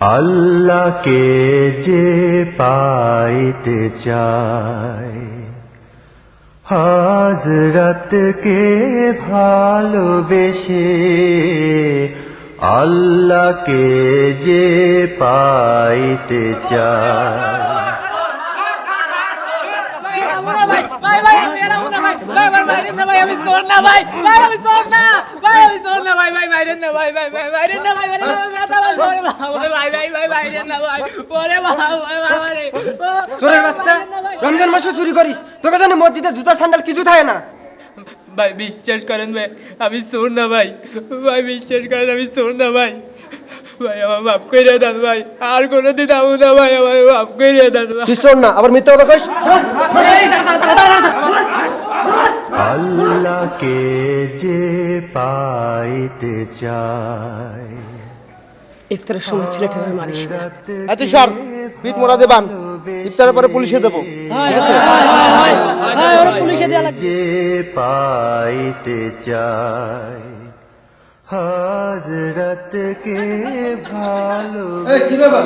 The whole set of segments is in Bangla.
আল্লাহকে যে পাইতে চায় হাজরতকে ভালোবেসে আল্লাহকে যে পাইতে চায় ভাই ভাই ভাই মুনা ভাই ভাই ভাই ভাই ভাই ভাই ভাই ভাই ভাই ভাই ভাই চোরের বাচ্চা রমজান মাসে চুরি করিস। তোকে জানি মসজিদে জুতা স্যান্ডেল কিছু থাকে না। ভাই বিশ্বাস করেন ভাই আমি সোর না ভাই। ভাই বিশ্বাস করেন আমি সোর না ভাই। ভাই আমার মাফ করে দেন ভাই। আর কোনো দিন আমু না ভাই আমার মাফ করে দেন ভাই। তুই শোন না আবার মিথ্যা কথা কইস? আল্লাহকে যে পাইতে চায়। ইফতারের সময় ছেলেটাকে মারিস না। এত সর পিঠ মোড়া দেবান ইফতারের পরে পুলিশে দেবো। ঠিক আছে? পুলিশে দেওয়া লাগবে। যে পাইতে চায়। হাজরতকে ভালো কি ব্যাপার?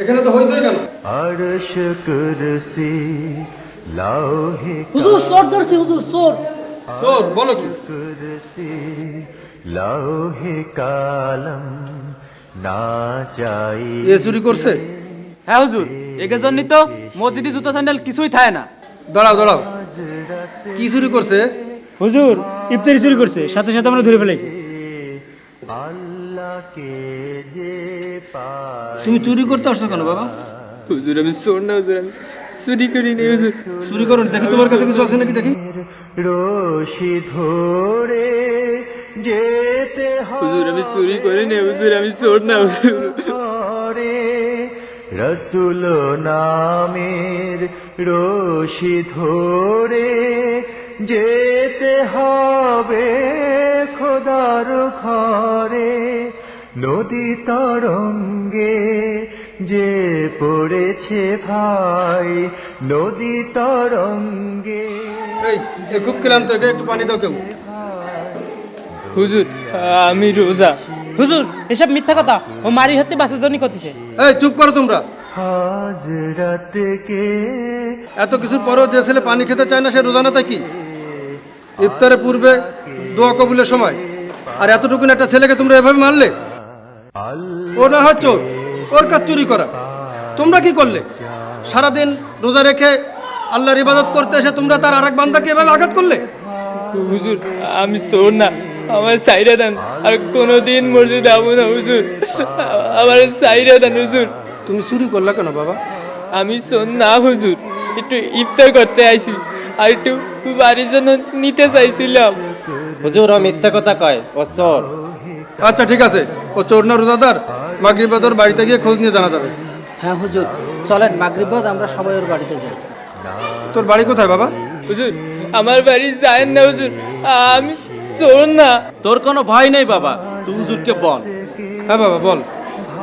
এখানে তো হইছে কেন? আরশ কুরসি লাউহে হুজুর চোর ধরছি হুজুর চোর। চোর বলো কি? লাউহে কালম না চাই এ চুরি করছে? হ্যাঁ হুজুর একে জন্যই তো মসজিদে জুতা স্যান্ডেল কিছুই থাকে না। দাঁড়াও দাঁড়াও। কি চুরি করছে? হুজুর ইফতারি চুরি করছে সাথে সাথে আমরা ধরে পায় তুমি চুরি করতে আসছো কেন বাবা? হুজুর আমি সোর না হুজুর আমি চুরি করি নি হুজুর চুরি করুন দেখি তোমার কাছে কিছু আছে নাকি দেখি। রশি ধরে যেতে হুজুর আমি চুরি করি নি হুজুর আমি সোর না হুজুর। রসুল নামের রশি ধরে যেতে হবে খোদার ঘরে। নদী তরঙ্গে যে পড়েছে ভাই নদী তরঙ্গে। এই খুব ক্লান্ত একে একটু পানি দাও কেউ। হুজুর আমি রোজা। হুজুর এসব মিথ্যা কথা। ও মারি হতে বাসের জন্য করতেছে। এই চুপ করো তোমরা। এত কিছুর পরেও যে ছেলে পানি খেতে চায় না সে রোজানা তাই কি? ইফতারের পূর্বে দোয়া কবুলের সময়। আর এতটুকুন একটা ছেলেকে তোমরা এভাবে মারলে ও না হয় চোর। ওর কাজ চুরি করা। তোমরা কি করলে? সারাদিন রোজা রেখে আল্লাহর ইবাদত করতে এসে তোমরা তার আরেক বান্দাকে এভাবে আঘাত করলে? হুজুর আমি সোর না আমার সাইরা দেন। আর কোনোদিন মসজিদে যাব না হুজুর। আমার সাইরা দেন হুজুর। তুমি চুরি করলা কেন বাবা? আমি সোর না হুজুর একটু ইফতার করতে আইছি। আর একটু বাড়ির জন্য নিতে চাইছিলাম। হুজুর ও মিথ্যা কথা কয় ও চোর। আচ্ছা ঠিক আছে। ও চোর না রোজাদার? মাগরিবাদর বাড়িতে গিয়ে খোঁজ নিয়ে জানা যাবে। হ্যাঁ হুজুর। চলেন মাগরিবাদ আমরা সবাই ওর বাড়িতে যাই। তোর বাড়ি কোথায় বাবা? হুজুর আমার বাড়ি যায় না হুজুর। আমি না। তোর কোনো ভয় নেই বাবা। তুই হুজুরকে বল। হ্যাঁ বাবা বল।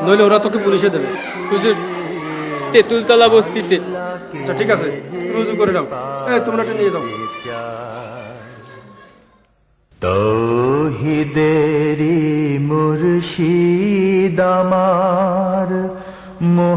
নইলে ওরা তোকে পুলিশে দেবে। হুজুর তেঁতুলতলা বস্তিতে। আচ্ছা ঠিক আছে। তুমি উজু করে নাও। এই তোমরা এটা নিয়ে যাও। তৌহিদেরি মুর্শিদ আমার।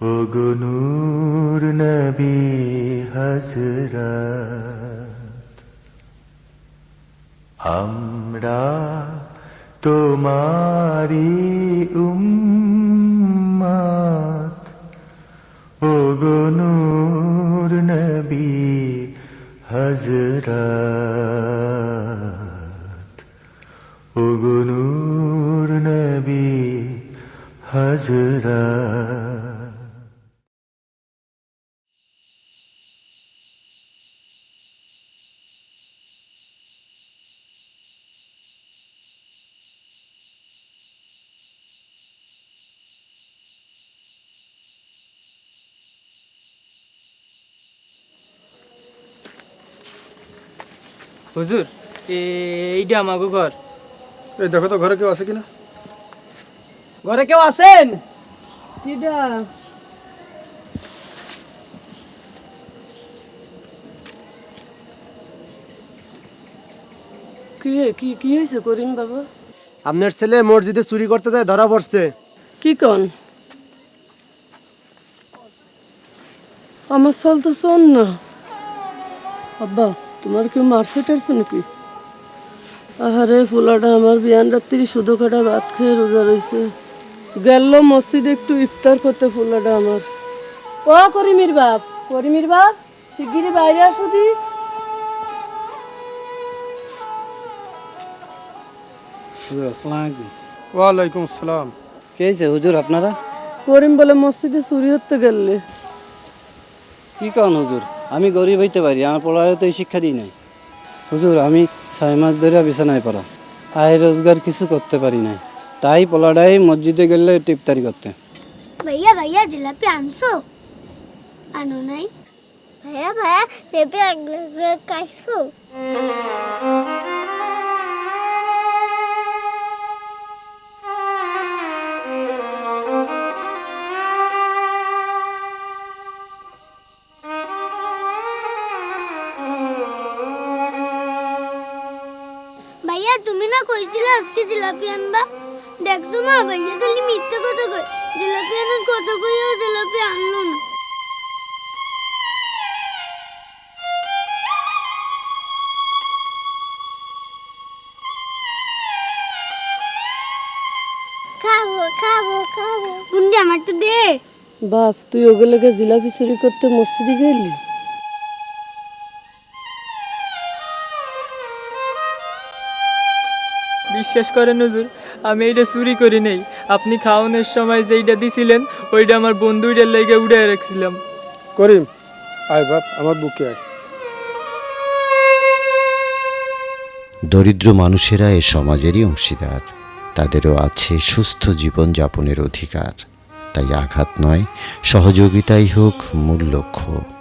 অগনুর নবী হজরত আমরা তোমারি উম্মাত ওগনুর নবী হজরত ওগনুর নবী হজরত হুজুর এইটা আমাকে ঘর। এই দেখো তো ঘরে কেউ আছে কিনা? ঘরে কেউ আছেন? কিটা কি কি কি হয়েছে করিম বাবা? আপনার ছেলে মসজিদে চুরি করতে যায় ধরা পড়ছে। কি কন? আমার সাল তো শোন না। আব্বা তোমার কেউ মারছে টারছে নাকি? আহারে ফুলাটা আমার বিয়ান রাত্রি শুধু কাটা ভাত খেয়ে রোজা রয়েছে গেল মসজিদে একটু ইফতার করতে ফুলাটা আমার। ও করিমির বাপ করিমির বাপ শিগগিরই বাইরে আসো দি। ওয়ালাইকুম আসসালাম। কে হয়েছে হুজুর আপনারা? করিম বলে মসজিদে চুরি হতে গেলে। কি কারণ হুজুর? আমি গরিব হইতে পারি, আমার পড়ায় তো এই শিক্ষা দিই নাই। হুজুর, আমি ছয় মাস ধরে বিছানায় পড়া। আয় রোজগার কিছু করতে পারি নাই। তাই পলাডাই মসজিদে গেলে টিপতারি করতে। ভাইয়া ভাইয়া, জিলাপি আনছো? আনো নাই। ভাইয়া ভাইয়া, জিলাপি আগলে খাইছো? আজকে জিলাপি আনবা? দেখছ মা ভাইয়া খালি মিথ্যে কথা কই? জিলাপি আনার কথা কইও জিলাপি আনলো না। খাব খাব খাব। বুন্ডি আমার তো দে। বাপ, তুই ওগুলোকে জিলাপি চুরি করতে মসজিদে গেলি? বিশ্বাস করেন হুজুর আমি এইটা চুরি করি নেই। আপনি খাওয়ানোর সময় যেইটা দিছিলেন ওইটা আমার বন্ধুইটার লেগে উড়ে রাখছিলাম। করিম আয় বাপ আমার বুকে আয়। দরিদ্র মানুষেরা এ সমাজেরই অংশীদার। তাদেরও আছে সুস্থ জীবন যাপনের অধিকার। তাই আঘাত নয় সহযোগিতাই হোক মূল লক্ষ্য।